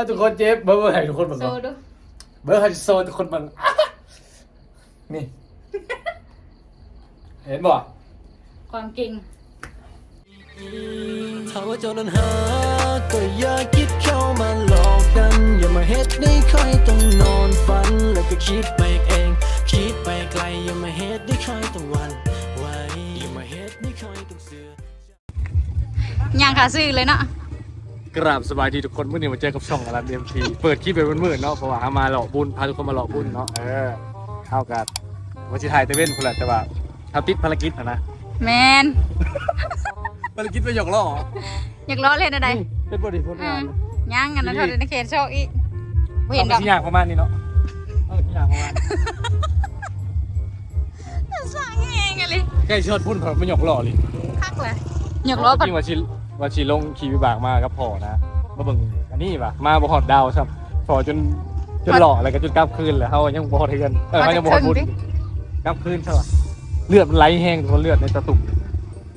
อทุกคนเจ็บเบอร์เบอร์ให้ทุกคนเบิ่งโซก่อนดูเบอร์ให้โซนทุกคนเบิ่งนี่ เห็นบ่ความเก่งถ้าว่าเจ้านั้นหา ก็อย่าคิดเข้ามาหลอกกัน อย่ามาเฮ็ดให้ใครต้องนอนฝัน แล้วก็คิดไปเอง คิดไปไกล อย่ามาเฮ็ดให้ใครต้องหวันไหวอย่ามาเฮ็ดให้ใครต้องเสือย่างขาซื้อเลยเนาะ กราบสบายดีทุกคนเมื่อนี้มาเจอกับช่องอลันเอ็มทีเปิดคลิปเป็นมืดๆเนาะเพราะว่าหามาหลอกบุญพาทุกคนมาหลอกบุญเนาะเออเข้ากันวันที่ถ่ายเตเว่นคนละแต่ว่าทำติดภารกิจอะนะแมนภารกิจไปหยอกล้ออยากล้อเล่นอะไรเป็นบริผลอืงามนย่างกันนะเท่าในเขตโชคอีกบ่เห็เห็นนดดออกกที่อย่างประมาณนี้เนาะเอาที่อย่างประมาณสร้างเองอะไรใกล้เชิดพุ่นผมไม่หยอกล้อเลยคักเลยอยากล้อจปัดริงว่าชิ ว่าชิลงขี่วิบากมากับพ่อนะมาเบิ่งอันนี้ป่ะมาบ่ฮอดดาวครับพอจนจนหล่ออะไรก็จนกลับคืนแล้วเฮายังบ่ฮอดเทือนเออเฮายังบ่ฮอดบุญกลับคืนใช่ป่ะเลือดมันไหลแห้งทุกคนเลือดในตะตุ่ม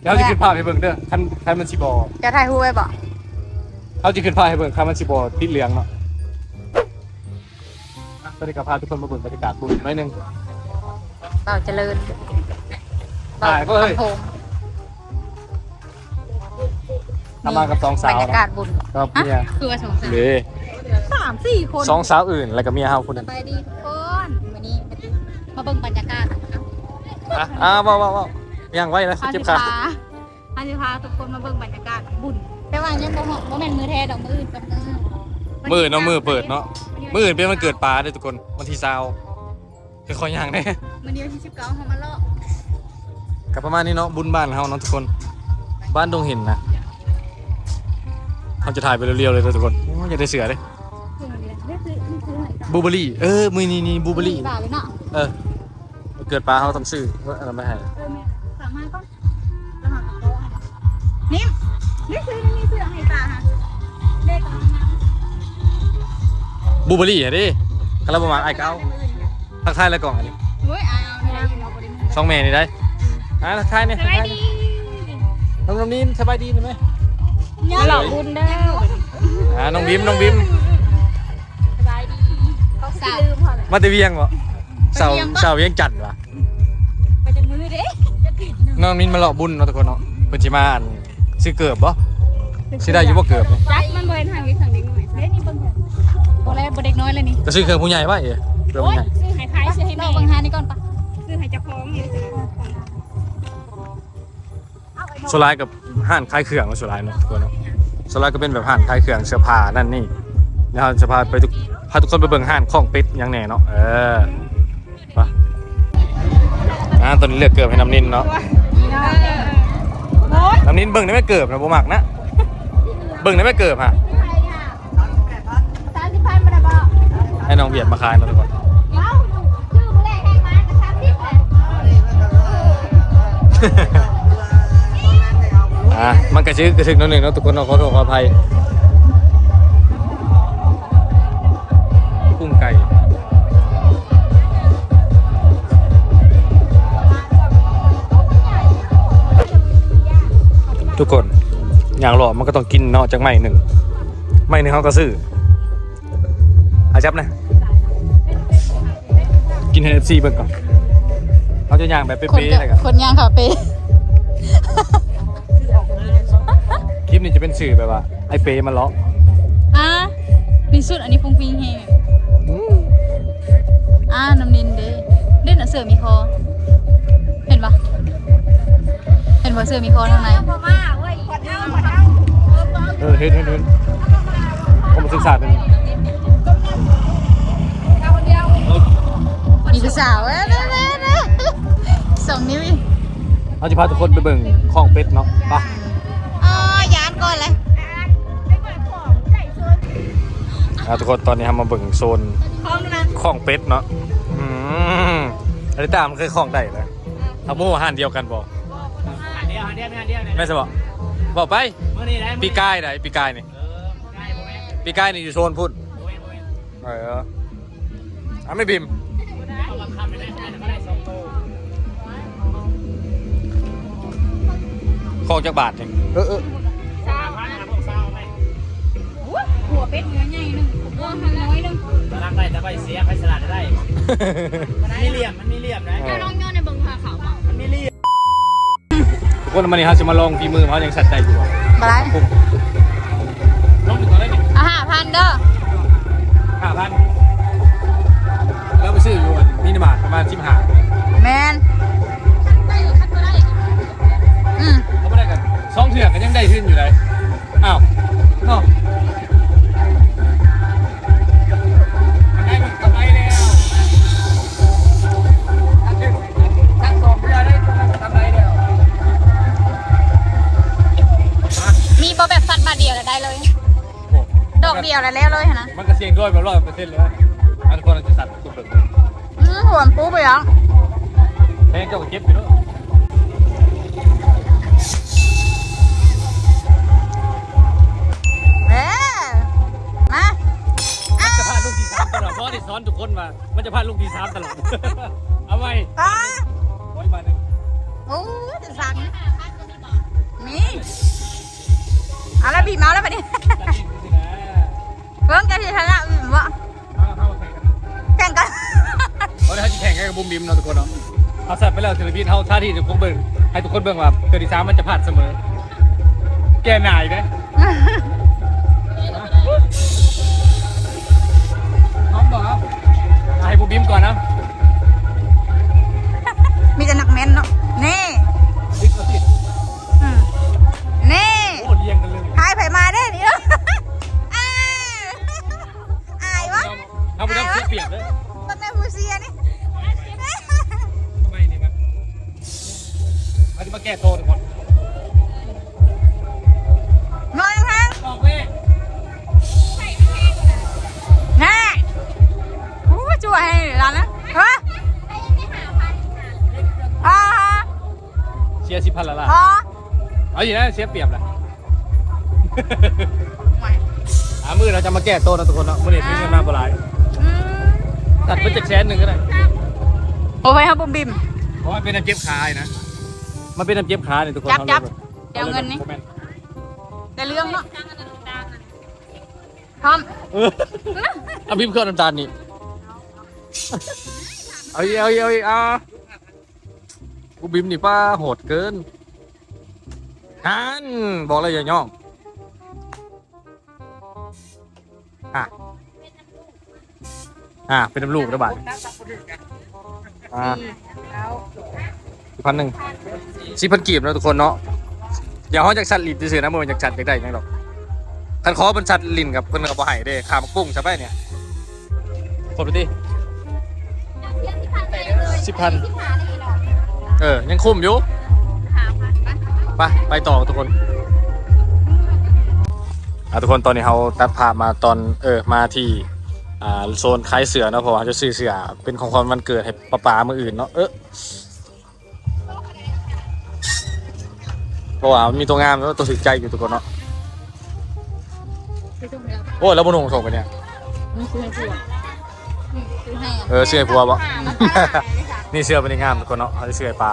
เดี๋ยวเราจะขึ้นภาพให้เบิ่งเด้อคันคันมันสิบ่จะถ่ายรูปไว้บ่เขาจะขึ้นภาพให้เบิ่งคันมันสิบ่ติดเหลืองเนาะอะตอนนี้ก็พาทุกคนมาเบิ่งบรรยากาศบุญหน่อยหนึงเบาเจริญถ่ายก็เฮ้ยโฮม ทำมากับสองสาวบรรยากาศบุญครับฮะเมียคือว่าสองสามเด้สามสี่คนสองสาวอื่นแล้วก็เมียเฮาคนหนึงสบายดีทุกคนวันนี้มาเบิ่งบรรยากาศอะอ่าว้าวว้าวว้าวยังไว้แล้วพาเจ็สิบขาพาพาสิพาทุกคนมาเบิ่งบรรยากาศบุญแต่ว่ายังบ่เหมาะบ่แม่นมือแท้ดอกมืออื่นเป็นมือมือเนาะมือเปิดเนาะมืออื่นเป็นวันเกิดปลาเด้อทุกคนวันที่20คือคอยย่างแน่มื้อนี้วันที่19เฮามาเลาะ กับประมาณนี้เนาะบุญบ้านเฮาเนาะทุกคน บ้านดงเห็นนะ เขาจะถ่ายไปเรียวๆเลยเด้อทุกคนโอ้ยอยากได้เสือเลยคือมันได้ได้ซื้อนี่ซื้อไหนต่อบูเบอรี่ เออมือนี่นี่บูเบอรี่ บาทเลยเนาะเออวันเกิดปลาเขาทำซื้อว่าอะไรไม่ให้เออแม่สามารถก็แล้วหาโต๊ะนิ่มนี่ซื้อนี่ซื้อให้ตาฮะเลขกำลังมาบูเบอรี่อะดิกระประมาณไอ้เก้าทักทายแล้วกล่องอันนี้เฮ้ยเอาเนี่ยเราบ่ได้มือช่องแม่นี่ได้อะทักทายเนี่ยสบายดี น้องน้องนินสบายดีไหมเนี่ย หล่อบุญเด้ออ่าน้องบิมน้องบิมสบายดีเขาสาวลืมพอเลยมาแตะเวียงบ่เสาไปเวียงปะเสาเวียงจันทร์วะไปจากมือเด้จะผิดเนาะน้องนินมาเลาะบุญเนาะทุกคนเนาะเพิ่นสิมาอันซื้อเกือบบ่สิได้อยู่บ่เกือบนี่จักมันบ่เห็นทางนี้ทางเด็กน้อยเด้นี่เบิ่งเถอะบ่แลบ่เด็กน้อยเลยนี่ก็ซื้อเครื่องผู้ใหญ่ป่ะเอ๋เครื่องผู้ใหญ่ ซื้อให้ไผซื้อให้แม่เบิ่งหานี่ก่อนปะซื้อให้เจ้าของนี่ซื้อของ โซลายกับห้านขายเครื่องเนาะโซลายเนาะทุกคนเนาะโซลายก็เป็นแบบห้านขายเครื่องเสื้อผ้านั่นนี่เดี๋ยวเราจะพาไปทุกพาทุกคนไปเบิ่งห้านของเป็ดยังแน่เนาะเออไปอ่าตอนนี้เลือกเกือบให้น้ำนินเนาะน้ำนินเบิ่งได้ไม่เกือบนะบ่มักนะเบิ่งได้ไม่เกือบฮะให้น้องเบียดมาขายเนาะทุกคนชื่อบ่ได้แห้มาก็30แหละ อะมันกระชื้อกระถึกนิดนึงเนาะทุกคนเนาะขอโทษขออภัยกุ้งไก่ทุกคนอย่างหล่อมันก็ต้องกินเนาะจากไม้หนึ่งไม้หนึ่งเขาก็ซื้ออาจับนะกินเอฟซีเบิ่งก่อนเขาจะย่างแบบเป๊ะๆจะเลยกันคนย่างคาเฟ่คลิป นี้จะเป็นสื่อแบบว่า ไอเปย์มาเลาะอะมีสุดอันนี้ฟุ้งฟิ้งแฮงอ่าน้ำนินเด้เล่นหนังเสือมีคอ เห็นปะเห็นว่าเสือมีคอข้างในเออเห็นเห็นเห็นผมมาศึกษาเป็นมีผู้สาวเอ้ยเด้อเด้อเด้อสองนิ้วอีกเราจะพาทุกคนไปเบิ่งข้องเป็ดเนาะไปะอ๋อยาน ก่อนเลยทุกคนตอนนี้ทำมาเบิ่งโซนห้องนั้นข้องเป็ดเนาะอืมอันนี้ตามมันเคยข้องได้เลยทำหมู่อาหารเดียวกันบอกอันเดียวอันเดียวอันเดียวเนี่ยแม่จะบอกบอกไปเมื่อนี้ได้ปีกายไหนปีกายนี่ได้โมเมนต์ปีกายนี่อยู่โซนพุ่นโมเมนต์โมเมนต์เอออะไม่พิมพ์เอามาทำไปได้ได้ก็ได้สองโตข้องจากบาทเองเออ เออสามพันหาพวกสาวไหมหัวเป็ดเนื้อใหญ่หนึ่งวัวหันน้อยหนึ่งสลักได้แต่ไปเสียไปสลัดได้มันมีเหลี่ยมมันมีเหลี่ยมนะเออน้องย้อนในเบิ่งพาเขาวมันมีเหลี่ยมทุกคนวันนี้เขาจะมาลองฝีมือเขายังสัตว์ใจอยู่มาได้ปุ๊บลองดูก่อนได้ดิอะห้าพันเด้อห้าพันแล้วไปซื้ออยู่อันมินิมาร์ทประมาณสิบห้าแมนอืมเขาไม่ได้กันสองเถื่อกันยังได้ขึ้นอยู่เลยอ้าว มันก็เสี่ยงด้วยแบบร้อยเปอร์เซ็นต์เลยอันคนเราจะสัตว์สุดเลยอืมหัวมันปูไปยังแพงเจ้าก็เก็บอยู่ด้วยเอ๊มามันจะพลาดลูกที่สามตลอดเพราะที่สอนทุกคนมามันจะพลาดลูกที่สามตลอดเอาไว้ ตาไกันกับบุมบิมเนาะทุกคนเนาะเอาสัตว์ไปแล้วเทเลวินเขาท่าที่ทุกคนเบิ่งให้ทุกคนเบิ่งว่าเกิดที่สามมันจะพลาดเสมอ แกหน่ายไหมพร้อมบอกเอาให้บุมบิมก่อนนะมีแต่หนักแม่นเนาะนี่ติ๊กเอาสิอืมนี่โอ้เรียงกันเลยหายไผมาได้ดิอ้าอายวะเอาไปทำเสียเปรียบเลยต้นแม่ฟูเซียนี่ มาที่มาแก้โตทุกคนนอนข้างออกเว้ยน่าอู้จั่วให้ร้านนะฮะอ๋อเชียร์สิพันละล่ะอ๋อเอาอย่างนั้นเสียเปรียบแหละหามือเราจะมาแก้โตนะทุกคนเนาะมื่อนี้มีเงินมาบ่หลายอืมตัดไปจากแสนหนึ่งก็ได้ โอ้ยครับบุมบิมเพราะว่าเป็นน้ำเจ็บขาไอ้นะ มันเป็นน้ำเจ็บขาเนี่ยทุกคนจับจับอาลเดี๋ยวเงินนี่อาลยแต่เรื่องเนาะพร้อมเออเอาพิมพ์เครื่องน้ำตาลนี่เอาอีกเอาอีกเอาอีกเอากูบิมนี่ป้าโหดเกินฮันบอกเลยอย่าย่องอะอะเป็นน้ำลูกระบาดอะ พันหนึ่งสิพันกีบนะทุกคนเนาะอย่าห้องจากชัดลิ้นเฉยๆนะมันจากชัดจากได้ยังหรอกคันขอเป็นชัดลิ้นกับเพิ่นกับบ่ให้เด้ขามกุ้งใช่ไหมเนี่ยกดไปดิสิบพันเออ ยังคุ้มอยู่ไปไปต่อทุกคนอะทุกคนตอนนี้เขาตัดภาพมาตอนเออมาที่อ่าโซนขายเสือเนาะเพราะว่าเขาจะซื้อเสือเป็นของขวัญวันเกิดให้ป้าป๋ามืออื่นเนาะเออ เพราะว่ามันมีตัวงามแล้วตัวถึกใจอยู่ทุกคนเนาะโอ้ยแล้วบนหงส่งไปเนี่ยซื้อให้ผัวซื้อให้เออเสื้อให้ผัวบ่ นี่เสื้อเป็นงามทุกคนเนาะเขาจะเสื้อให้ปลา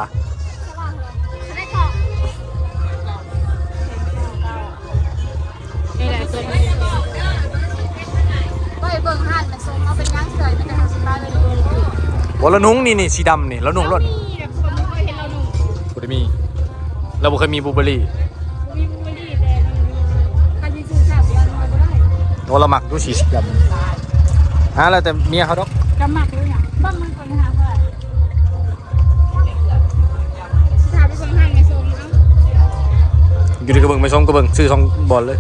นี่แหละตัวนี้ก็ไอ้เบิ่งหันมันส่งเอาเป็นย่างเสยมันจะทำสบายเลยดูโอ้แล้วนุ้งนี่นี่สีดำนี่แล้วนุ้งรถนี่แบบคนไม่เคยเห็นเราหนุ่มบุได้มี เราบ่เคยมีบลูเบอร์รี่มีบูเบอรี่แต่ถ้าที่ซื้อสามวันมาไม่ได้โอ้เราหมักดูสีดำอะแล้วแต่เมียเขาดอกกำหมักเลยเนี่ยบ้างมันคนหาเพื่อนถามไปคนหันในโซนเนาะอยู่ในกระเบื้องไม่ส่งกระเบื้องซื้อสองบอลเลย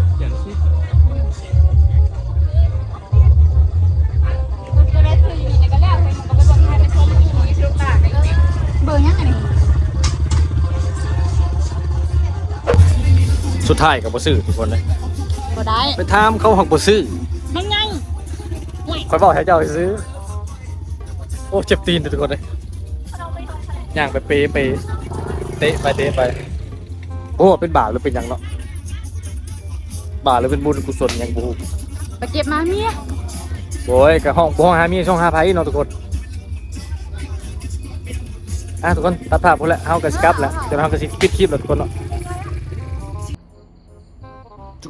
สุดท้ายกับบ่ซื้อทุกคนเลยบ่ได้ ไปถามเขาหักบ่ซื้อมันไงคอยบอกให้เจ้าไปซื้อ โอ้เจ็บตีนทุกคนเลยย่างไปเปไปเตะไปเตะไป โอ้เป็นบาปหรือเป็นหยังเนาะบาปหรือเป็นบุญกุศลหยังบูไปเก็บมาเมียโอ้ยกับห้องห้องหามีช่องหาไพ่เนาะทุกคนอะทุกคนตัดภาพพอแล้วเฮากับสกับแล้วเดี๋ยวเฮากับสิปิดคลิปแล้วทุกคนเนาะทุ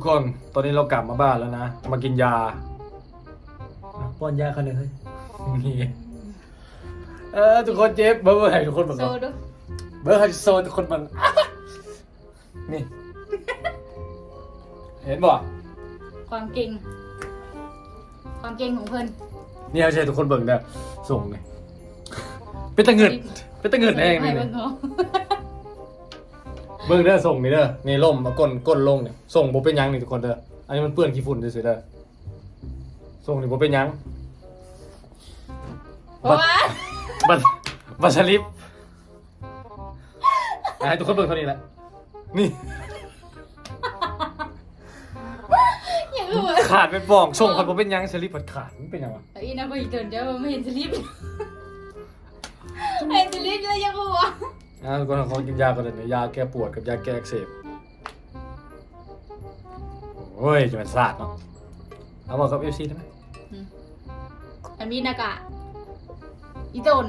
กกคนตอนนี้เรากลับมาบ้านแล้วนะ มากินยาอะป้อนยาเขาเลยเฮ้ยนี่เออทุกคนเจ็บเบอร์เบอร์ให้ทุกคนบอกโซก่อนดูเบอร์ให้โซนทุกคนมันนี่ เห็นบ่ความเก่ง ความเก่งของเพิ่นนี่เขาใช้ทุกคนเบิ่งเด้อส่งเลยเป็นตะเงิดเป็นตะเงิดแห้งให้นี่ เบิ่งเอา เบิ่งเด้อส่งนี่เด้อนี่ล่มมาก้นก้นลงเนี่ยส่งบ่เป็นหยังนี่ทุกคนเด้ออันนี้มันเปื้อนขี้ฝุ่นเฉยๆเด้อส่งนี่บ่เป็นหยังเพราะว่าบัตรบัตรสลิปอะให้ทุกคนเบิ่งเท่านี้แหละนี่ อย่างอื่นขาดไปป่องส่งคนบ่เป็นหยังสลิปมันขาดมันเป็นหยังวะแต่อีน่าไปเดินเดี๋ยวไม่เห็นสลิปเห็นสลิปเลยยังหัว อะทุกคนขอกินยาก่อนเลยเนี่ยยาแก้ปวดกับยาแก้อักเสบโอ้ยจะเป็นศาสตร์เนาะเอาบอกกับ FC ได้ไหมอันนี้นะกะอีตน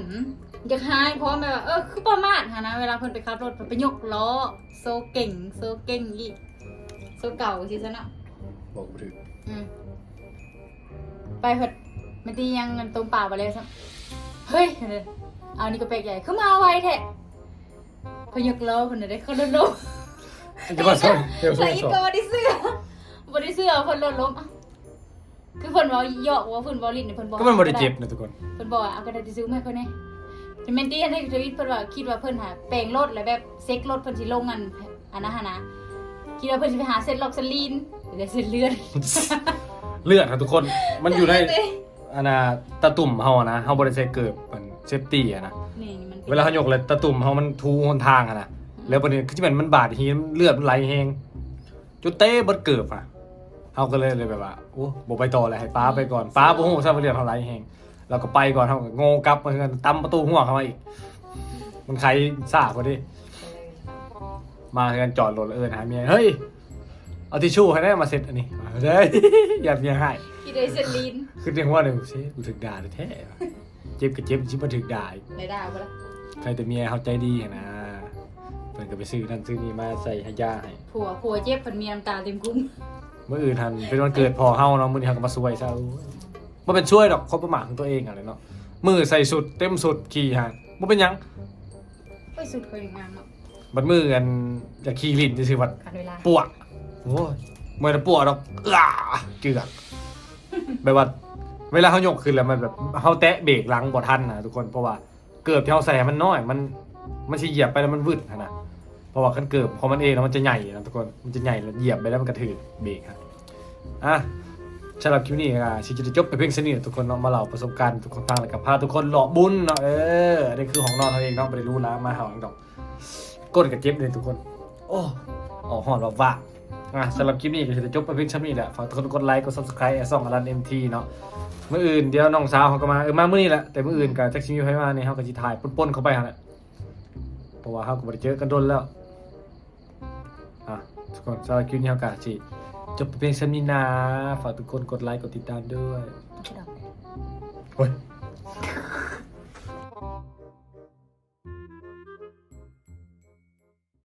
อยากหายเพราะแบบว่าเออคือประมาทค่ะนะเวลาเพิ่นไปขับรถเพิ่นไปยกล้อโซเก่งโซเก่งอีกโซเก่าสิซะเนาะบอกบ่ถึงอืมไปเพิ่นมันตียังเงินตรงเปล่าไปเลยซะเฮ้ยเอานี่ก็เป็กใหญ่ขึ้นมาไวแท้ เพนยกล้อเพิ่นน่ะได้เข้ารถล้มจะมาส่งเดี๋ยวส่ใส่งอีกส่งก็บ่ได้เสื้อบ่ได้เสื้อเพิ่นรถล้มอะคือเพิ่นเว้าเหยาะว่าเพิ่นเว้าลิ้นนี่เพิ่นบอกก็มันบ่ได้เจ็บนะทุกคน เพิ่นบอกว่าเอากระดาษทิชชู่มาให้เพิ่นแหน่แต่แม่นตีให้ทวิตเพิ่นว่าคิดว่าเพิ่นหาแปลงรถแล้วแบบเซ็กรถเพิ่นสิลงอันอันนั้นหั่นนะคิดว่าเพิ่นสิไปหาเส้นล็อกเส้นลีนหรือเส้นเลือด เลือดครับทุกคน มันอยู่ในอันน่ะตะตุ่มเฮาอะนะเฮาบ่ได้ใส่เกิบมันเซฟตี้อะนะ นี่มันป็น เวลาเขายกเลยตะตุ่มเขามันทูหนทางอะนะแล้วประเด็นคือที่มันมันบาดทีเลือดมันไหลแหงจุดเต้เบิดเกิบอะเขาก็เลยเลยแบบว่าโอ้บ่ไปต่อเลยให้ป้าไปก่อนป้าบ่ฮู้ซะว่าเลือดเขาไหลแหงเราก็ไปก่อนเขาก็โงกลับมาเฮือนตำประตูหัวเข้ามาอีก มันใครซ่าพอดีมาเฮือนจอดรถแล้วเอิ้นหาเมียเฮ้ยเอาทิชชู่ให้ได้มาเซ็ตอันนี้เฮ้ยอย่าเมียให้คิดได้เส้นลีนคือในหัวหนึ่งสิกูถึงด่าแท้ๆว่ะเจ็บก็เจ็บชิมาถึงด่าอีกได้ได้บ่ล่ะ ใครแต่เมียเขาใจดีอะนะเพิ่นก็ไปซื้อนั่นซื้อนี่มาใส่ให้ย่าให้ผัวผัวเจ็บเพิ่นมีน้ำตาเต็มคุ้มเมื่ออื่นทันเป็นวันเกิดพอเฮาเนาะมื้อนี้เฮาก็มาซวยซะบ่เป็นช่วยดอกครบประมาทของตัวเองอะไรเนาะมือใส่สุดเต็มสุดขี่ฮะบ่เป็นหยังไปสุดเคยงามเนาะบัดมือกันอยากขี่ลิ้นซื่อๆบัดขาดเวลาปวดโอ้ยเมื่อปวดดอกอ้าเจือกแบบว่าเวลาเฮายกขึ้นแล้วมันแบบเฮาแตะเบรกหลังบ่ทันนะทุกคนเพราะว่า เกิบที่เฮาใส่มันน้อย มันมันสิเหยียบไปแล้วมันวืดขนะเพราะว่าคันเกิบของมันเองแล้วมันจะใหญ่นะทุกคนมันจะใหญ่แล้วเหยียบไปแล้วมันกระถือเบรกครับอะสำหรับคลิปนี้ก็ชิจะจบไปเพียงเท่านี้ทุกคนเนาะมาเล่าประสบการณ์ทุกคนฟังแล้วกับพาทุกคนหล่อบุญเนาะเอออันนี้คือของนอนเขาเองเนาะไม่ได้รู้แล้วมาเห่าเองดอกก้นกับเจ็บเลยทุกคน โอ้ออกหอนว่าว่า อะสำหรับคลิปนี้ก็จะจบไปเพียงเท่านี้แหละฝากทุกคนกดไลค์กด subscribe แอร์ซ่องอลันเอ็มทีเนาะเมื่ออื่นเดี๋ยวน้องสาวเขาก็มาเออมาเมื่อนี้แหละแต่เมื่ออื่นกับแจ็คชิมิวให้มาเนี่ยเขาก็จะถ่ายปนๆเข้าไปฮะแหละเพราะว่าเขาก็ไม่ได้เจอกันโดนแล้วอะทุกคนสำหรับคลิปนี้เฮากาสิจบไปเพียงเท่านี้นะฝากทุกคนกดไลค์กดติดตามด้วยโอ้ย